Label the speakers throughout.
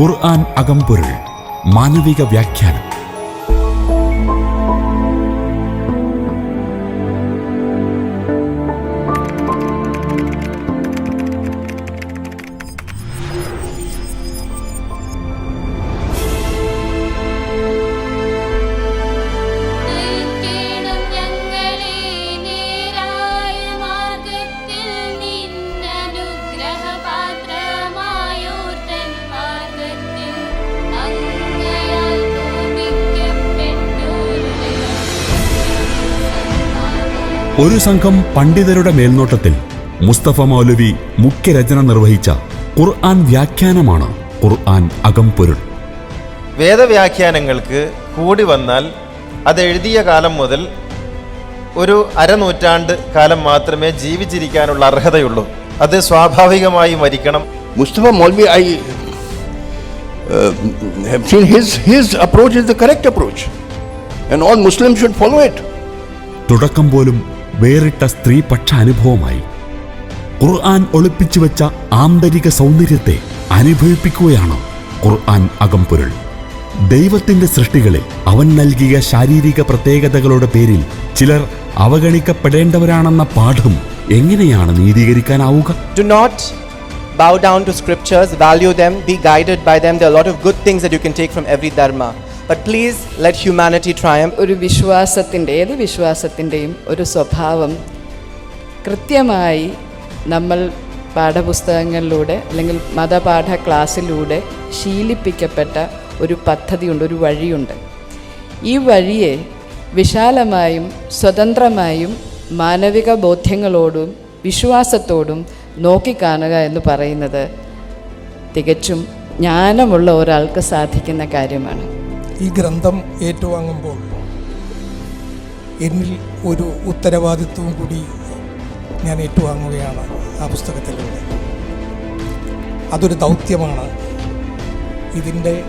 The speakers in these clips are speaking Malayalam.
Speaker 1: ഖുർആൻ അകംപൊരുൾ മാനവിക വ്യാഖ്യാനം. ഒരു സംഘം പണ്ഡിതരുടെ മേൽനോട്ടത്തിൽ മുസ്തഫ മൗലവി മുഖ്യരചന നിർവഹിച്ച ഖുർആൻ വ്യാഖ്യാനമാണ് ഖുർആൻ അകംപൊരുൾ
Speaker 2: വേദവ്യാഖ്യാനങ്ങൾക്ക് കൂടി വന്നാൽ അത് എഴുതിയ കാലം മുതൽ ഒരു അരനൂറ്റാണ്ട് കാലം മാത്രമേ ജീവിച്ചിരിക്കാനുള്ള അർഹതയുള്ളൂ അത് സ്വാഭാവികമായി മരിക്കണം
Speaker 3: Mustafa Maulavi I his his approach is the correct approach and correct approach. Should all it should follow it.
Speaker 1: തുടക്കം പോലും വേറിട്ട സ്ത്രീപക്ഷ അനുഭവമായി ഖുർആൻ ഒളിപ്പിച്ചു വെച്ച ആന്തരിക സൗന്ദര്യത്തെ അനുഭവിപ്പിക്കുകയാണ് ഖുർആൻ അകംപൊരുൾ ദൈവത്തിന്റെ സൃഷ്ടികളിൽ അവൻ നൽകിയ ശാരീരിക പ്രത്യേകതകളുടെ പേരിൽ ചിലർ അവഗണിക്കപ്പെടേണ്ടവരാണെന്ന പാഠം എങ്ങനെയാണ് നീതീകരിക്കാനാവുക
Speaker 4: Do not bow down to scriptures, value them, be guided by them. There are a lot of good things that you can take from every dharma. But please let humanity triumph.
Speaker 5: ഒരു വിശ്വാസത്തിന്റെ ഏത് വിശ്വാസത്തിന്റെയും ഒരു സ്വഭാവം കൃത്യമായി നമ്മൾ പാഠപുസ്തകങ്ങളിലൂടെ അല്ലെങ്കിൽ മതപാഠ ക്ലാസ്സിലൂടെ ശീലിപ്പിക്കപ്പെട്ട ഒരു പദ്ധതിയുണ്ട് ഒരു വഴിയുണ്ട് ഈ വഴിയെ വിശാലമായും സ്വതന്ത്രമായും മാനവിക ബോധ്യങ്ങളോടും വിശ്വാസത്തോടും നോക്കിക്കാണുക എന്ന് പറയുന്നത് തികച്ചും ജ്ഞാനമുള്ള ഒരാൾക്ക് സാധിക്കുന്ന കാര്യമാണ്
Speaker 6: ഈ ഗ്രന്ഥം ഏറ്റുവാങ്ങുമ്പോൾ എന്നിൽ ഒരു ഉത്തരവാദിത്വവും കൂടി ഞാൻ ഏറ്റുവാങ്ങുകയാണ് ആ പുസ്തകത്തിലൂടെ. അതൊരു ദൗത്യമാണ്. ഇതിന്റെ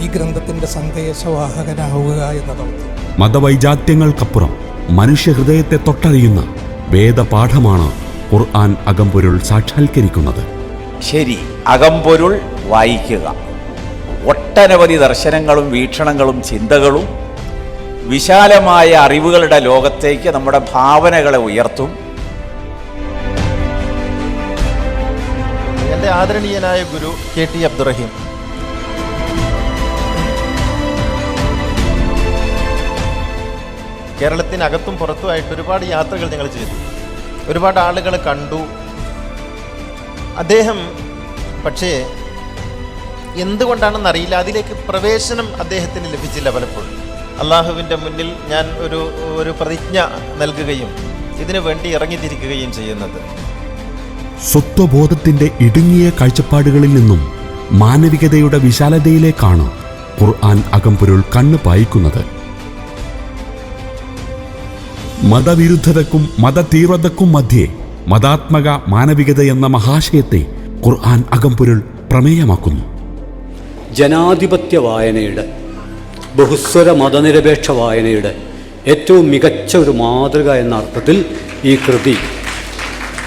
Speaker 6: ഈ ഗ്രന്ഥത്തിന്റെ സന്ദേശവാഹകനാവുക എന്ന ദൗത്യം.
Speaker 1: മതവൈജാത്യങ്ങൾക്കപ്പുറം മനുഷ്യഹൃദയത്തെ തൊട്ടറിയുന്ന വേദപാഠമാണ് ഖുർആൻ അകംപൊരുൾ സാക്ഷാത്കരിക്കുന്നത്.
Speaker 7: ശരി അകമ്പൊരുൾ വായിക്കുക. ഒട്ടനവധി ദർശനങ്ങളും വീക്ഷണങ്ങളും ചിന്തകളും വിശാലമായ അറിവുകളുടെ ലോകത്തേക്ക് നമ്മുടെ ഭാവനകളെ ഉയർത്തും.
Speaker 2: എന്റെ ആദരണീയനായ ഗുരു കെ ടി അബ്ദുറഹീം. കേരളത്തിനകത്തും പുറത്തുമായിട്ട് ഒരുപാട് യാത്രകൾ ഞങ്ങൾ ചെയ്തു. ഒരുപാട് ആളുകൾ കണ്ടു. അദ്ദേഹം പക്ഷേ എന്തുകൊണ്ടാണെന്ന് അറിയില്ല അതിലേക്ക് പ്രവേശനം അദ്ദേഹത്തിന് ലഭിച്ചില്ല പലപ്പോഴും. അള്ളാഹുവിന്റെ മുന്നിൽ ഞാൻ ഒരു ഒരു പ്രതിജ്ഞ നൽകുകയും ഇതിനു വേണ്ടി ഇറങ്ങിത്തിരിക്കുകയും ചെയ്യുന്നത്.
Speaker 1: സ്വത്വബോധത്തിന്റെ ഇടുങ്ങിയ കാഴ്ചപ്പാടുകളിൽ നിന്നും മാനവികതയുടെ വിശാലതയിലേക്കാണ് ഖുർആൻ അകംപുരുൾ കണ്ണു പായിക്കുന്നത്. മതവിരുദ്ധതക്കും മതതീവ്രതക്കും മധ്യേ മതാത്മക മാനവികത എന്ന മഹാശയത്തെ ഖുർആൻ അകംപുരുൾ പ്രമേയമാക്കുന്നു.
Speaker 8: ജനാധിപത്യ വായനയുടെ ബഹുസ്വര മതനിരപേക്ഷ വായനയുടെ ഏറ്റവും മികച്ച ഒരു മാതൃക എന്ന അർത്ഥത്തിൽ ഈ കൃതി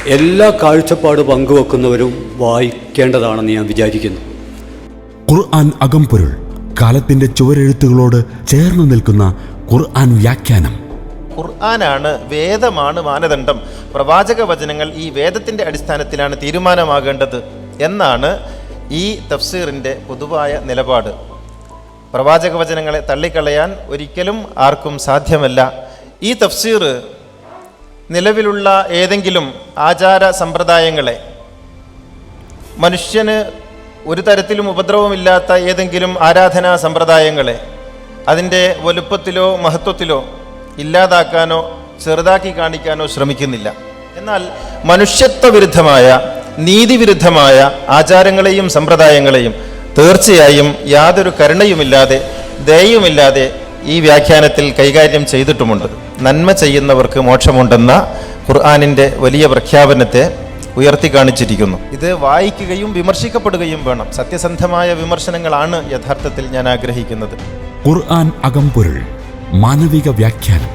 Speaker 8: എല്ലാ കാഴ്ചപ്പാട് പങ്കുവെക്കുന്നവരും വായിക്കേണ്ടതാണെന്ന് ഞാൻ വിചാരിക്കുന്നു.
Speaker 1: ഖുർആൻ അകംപൊരുൾ കാലത്തിന്റെ ചുവരെഴുത്തുകളോട് ചേർന്ന് നിൽക്കുന്ന ഖുർആൻ വ്യാഖ്യാനം.
Speaker 2: ഖുർആനാണ് വേദമാണ് മാനദണ്ഡം. പ്രവാചക വചനങ്ങൾ ഈ വേദത്തിന്റെ അടിസ്ഥാനത്തിലാണ് തീരുമാനമാകേണ്ടത്. എന്നാണ് ഈ തഫ്സീറിന്റെ പൊതുവായ നിലപാട്. പ്രവാചക വചനങ്ങളെ തള്ളിക്കളയാൻ ഒരിക്കലും ആർക്കും സാധ്യമല്ല. ഈ തഫ്സീർ നിലവിലുള്ള ഏതെങ്കിലും ആചാര സമ്പ്രദായങ്ങളെ മനുഷ്യന് ഒരു തരത്തിലും ഉപദ്രവമില്ലാത്ത ഏതെങ്കിലും ആരാധനാ സമ്പ്രദായങ്ങളെ അതിന്റെ വലുപ്പത്തിലോ മഹത്വത്തിലോ ഇല്ലാതാക്കാനോ ചെറുതാക്കി കാണിക്കാനോ ശ്രമിക്കുന്നില്ല. എന്നാൽ മനുഷ്യത്വ വിരുദ്ധമായ നീതിവിരുദ്ധമായ ആചാരങ്ങളെയും സമ്പ്രദായങ്ങളെയും തീർച്ചയായും യാതൊരു കരുണയുമില്ലാതെ ദയയുമില്ലാതെ ഈ വ്യാഖ്യാനത്തിൽ കൈകാര്യം ചെയ്തിട്ടുമുണ്ട്. നന്മ ചെയ്യുന്നവർക്ക് മോക്ഷമുണ്ടെന്ന ഖുർആാനിന്റെ വലിയ പ്രഖ്യാപനത്തെ ഉയർത്തി കാണിച്ചിരിക്കുന്നു. ഇത് വായിക്കുകയും വിമർശിക്കപ്പെടുകയും വേണം. സത്യസന്ധമായ വിമർശനങ്ങളാണ് യഥാർത്ഥത്തിൽ ഞാൻ ആഗ്രഹിക്കുന്നത്.
Speaker 1: ഖുർആൻ അകംപൊരുൾ മാനവിക വ്യാഖ്യാനം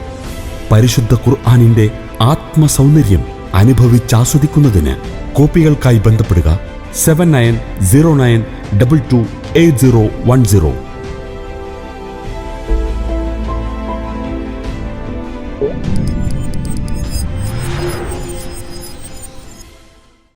Speaker 1: പരിശുദ്ധ ഖുർആാനിന്റെ ആത്മസൗന്ദര്യം അനുഭവിച്ചാസ്വദിക്കുന്നതിന് കോപ്പികൾക്കായി ബന്ധപ്പെടുക seven nine zero nine double two eight zero one zero.